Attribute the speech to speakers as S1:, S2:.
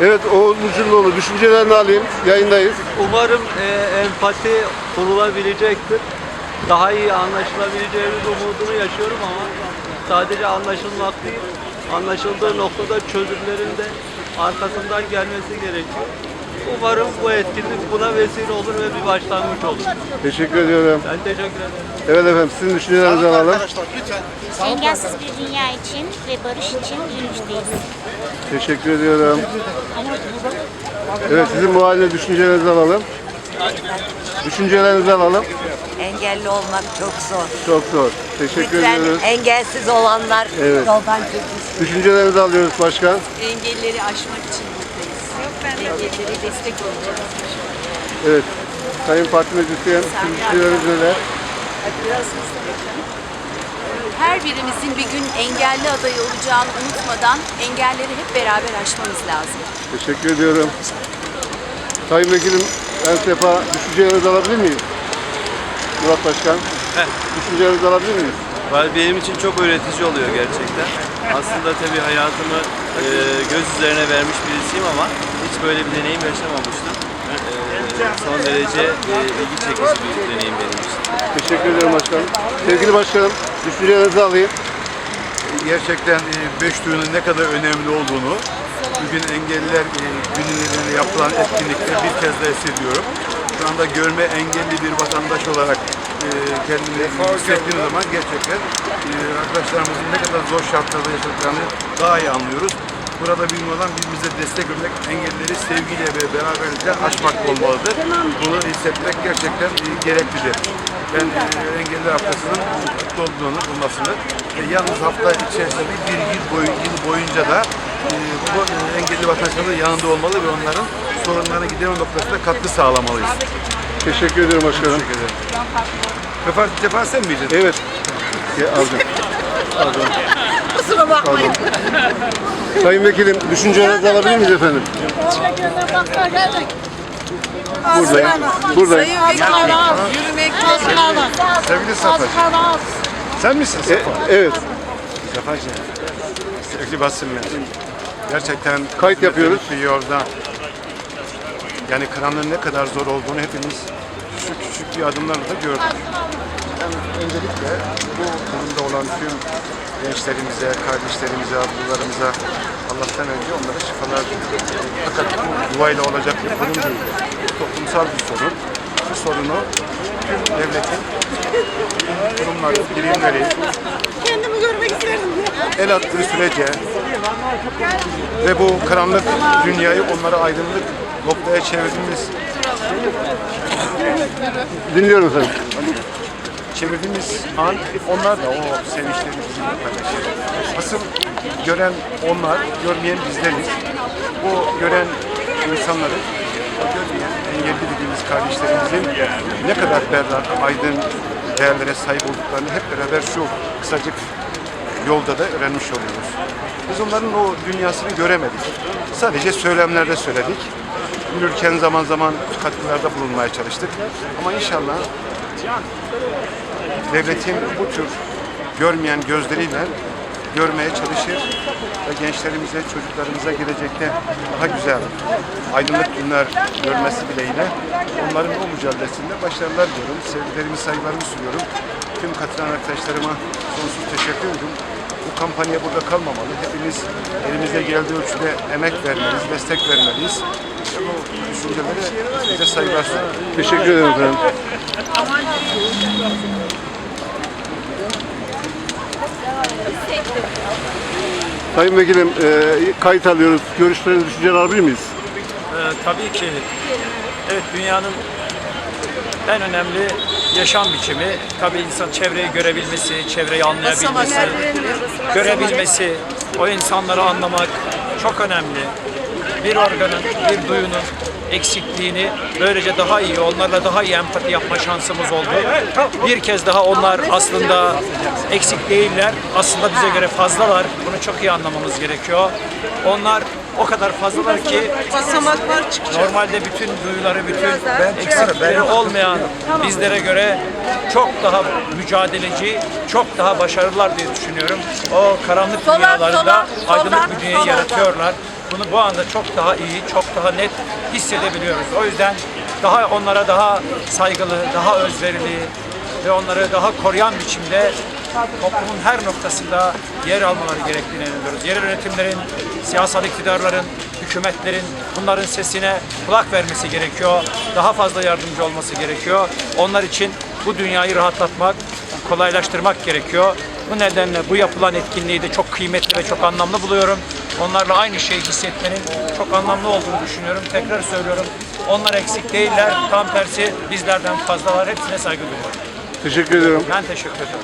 S1: Evet Oğuz Mucurluoğlu düşüncelerini alayım. Yayındayız.
S2: Umarım e, empati kurulabilecektir. Daha iyi anlaşılabileceğimiz umudunu yaşıyorum ama sadece anlaşılmak değil, anlaşıldığı noktada çözümlerin de arkasından gelmesi gerekiyor. Umarım bu etkinlik buna vesile olur ve bir başlangıç olur.
S1: Teşekkür ediyorum.
S2: Ben teşekkür ederim.
S1: Evet efendim sizin düşüncelerinizi alalım.
S3: Engelsiz bir dünya için ve barış için yürüyüşteyiz.
S1: Teşekkür ediyorum. Evet sizin bu haline düşüncelerinizi alalım. Düşüncelerinizi alalım.
S4: Engelli olmak çok zor.
S1: Çok zor. Teşekkür
S4: Lütfen
S1: ediyoruz.
S4: engelsiz olanlar
S1: Evet.
S4: yoldan çekilsin.
S1: Düşüncelerinizi alıyoruz başkan.
S4: Engelleri aşmak için Engellere destek olacağız.
S1: Evet. Sayın Parti Meclisi'nin düşünceleriniz neler?
S5: Her birimizin bir gün engelli adayı olacağını unutmadan engelleri hep beraber aşmamız lazım.
S1: Teşekkür ediyorum. Sayın Vekilim en sefa düşüncelerinizi alabilir miyiz? Murat Başkan. Düşüncelerinizi alabilir miyiz?
S6: Valla Benim için çok öğretici oluyor gerçekten. Aslında tabii hayatımı e, göz üzerine vermiş birisiyim ama hiç böyle bir deneyim yaşamamıştım. E, son derece e, ilgi çekici bir deneyim benim için.
S1: Teşekkür ederim başkanım. Sevgili başkanım, düşüncelerinizi alayım.
S7: gerçekten e, beş duyunun ne kadar önemli olduğunu bugün engelliler e, günlerinde yapılan etkinlikte bir kez daha hissediyorum. Şu anda görme engelli bir vatandaş olarak e, kendimi hissettiğim zaman gerçekten e, arkadaşlarımızın ne kadar zor şartlarda yaşadıklarını daha iyi anlıyoruz. Burada olan birbirimize destek vermek, engelleri sevgiyle ve beraberlikle aşmak olmalıdır. Bunu hissetmek gerçekten e, gereklidir. Ben e, engelli haftasının kutlu olduğunu, bulmasını e, yalnız hafta içerisinde bir, bir yıl, boyu, yıl boyunca da e, bu e, engelli vatandaşların yanında olmalı ve onların sorunlarını giderme noktasında katkı sağlamalıyız.
S1: Teşekkür ediyorum başkanım.
S7: Teşekkür ederim. Vefa, Vefa sen miydin?
S1: Evet. Ya, alacağım. Alacağım.
S4: Kusura bakmayın.
S1: Sayın Vekilim, düşüncelerinizi alabilir miyiz efendim? Buradayım. Buradayım.
S4: Yürümek
S7: Sevgili Safa. Sen misin
S1: E,
S7: Safa?
S1: evet.
S7: Safacığım. Sevgili basın mensubu. Gerçekten
S1: Kayıt yapıyoruz.
S7: Bir yolda yani karanlığın ne kadar zor olduğunu hepimiz küçük küçük bir adımlarla da gördük. Ben öncelikle bu durumda olan tüm gençlerimize, kardeşlerimize, ablalarımıza Allah'tan önce onlara şifalar diliyorum. Fakat bu duayla olacak bir durum değil. Toplumsal bir sorun. Bu sorunu tüm devletin, kurumların, birimleri,
S4: Kendimi görmek isterim.
S7: el attığı sürece ve bu karanlık dünyayı onlara aydınlık noktaya çevirdiğimiz
S1: Dinliyorum efendim.
S7: Çevirdiğimiz an onlar da o sevinçleri bizimle paylaşır. Asıl gören onlar, görmeyen bizleriz. Bu gören insanların, o görmeyen engelli dediğimiz kardeşlerimizin ne kadar berrak, aydın değerlere sahip olduklarını hep beraber şu kısacık yolda da öğrenmiş oluyoruz. Biz onların o dünyasını göremedik. Sadece söylemlerde söyledik. Yürürken zaman zaman katkılarda bulunmaya çalıştık. Ama inşallah devletin bu tür görmeyen gözleriyle görmeye çalışır ve gençlerimize, çocuklarımıza gelecekte daha güzel, aydınlık günler görmesi dileğiyle onların o mücadelesinde başarılar diliyorum. Sevgilerimi, saygılarımı sunuyorum. Tüm katılan arkadaşlarıma sonsuz teşekkür ediyorum. Bu kampanya burada kalmamalı. Hepimiz elimizde geldiği ölçüde emek vermeliyiz, destek vermeliyiz. Ve bu düşüncelere bize saygılar sunuyorum.
S1: Teşekkür ederim efendim. Sayın Vekilim, e, kayıt alıyoruz. Görüşlerinizi, düşüncelerinizi alabilir miyiz?
S8: Ee, tabii ki evet dünyanın en önemli yaşam biçimi tabii insan çevreyi görebilmesi, çevreyi anlayabilmesi, görebilmesi, o insanları anlamak çok önemli. Bir organın, bir duyunun eksikliğini böylece daha iyi, onlarla daha iyi empati yapma şansımız oldu. Bir kez daha onlar aslında eksik değiller, aslında bize göre fazlalar. Bunu çok iyi anlamamız gerekiyor. Onlar o kadar fazlalar ki
S4: Basamaklar çıkacak.
S8: Normalde bütün duyuları, bütün eksiklikleri olmayan bizlere göre çok daha mücadeleci, çok daha başarılılar diye düşünüyorum. O karanlık dünyalarında aydınlık bir dünyayı yaratıyorlar. Bunu bu anda çok daha iyi, çok daha net hissedebiliyoruz. O yüzden daha onlara daha saygılı, daha özverili ve onları daha koruyan biçimde toplumun her noktasında yer almaları gerektiğine inanıyoruz. Yerel yönetimlerin, siyasal iktidarların, hükümetlerin bunların sesine kulak vermesi gerekiyor. Daha fazla yardımcı olması gerekiyor. Onlar için bu dünyayı rahatlatmak, kolaylaştırmak gerekiyor. Bu nedenle bu yapılan etkinliği de çok kıymetli ve çok anlamlı buluyorum. Onlarla aynı şeyi hissetmenin çok anlamlı olduğunu düşünüyorum. Tekrar söylüyorum. Onlar eksik değiller. Tam tersi bizlerden fazlalar. Hepsine saygı duyuyorum.
S1: Teşekkür ediyorum.
S8: Ben teşekkür ederim.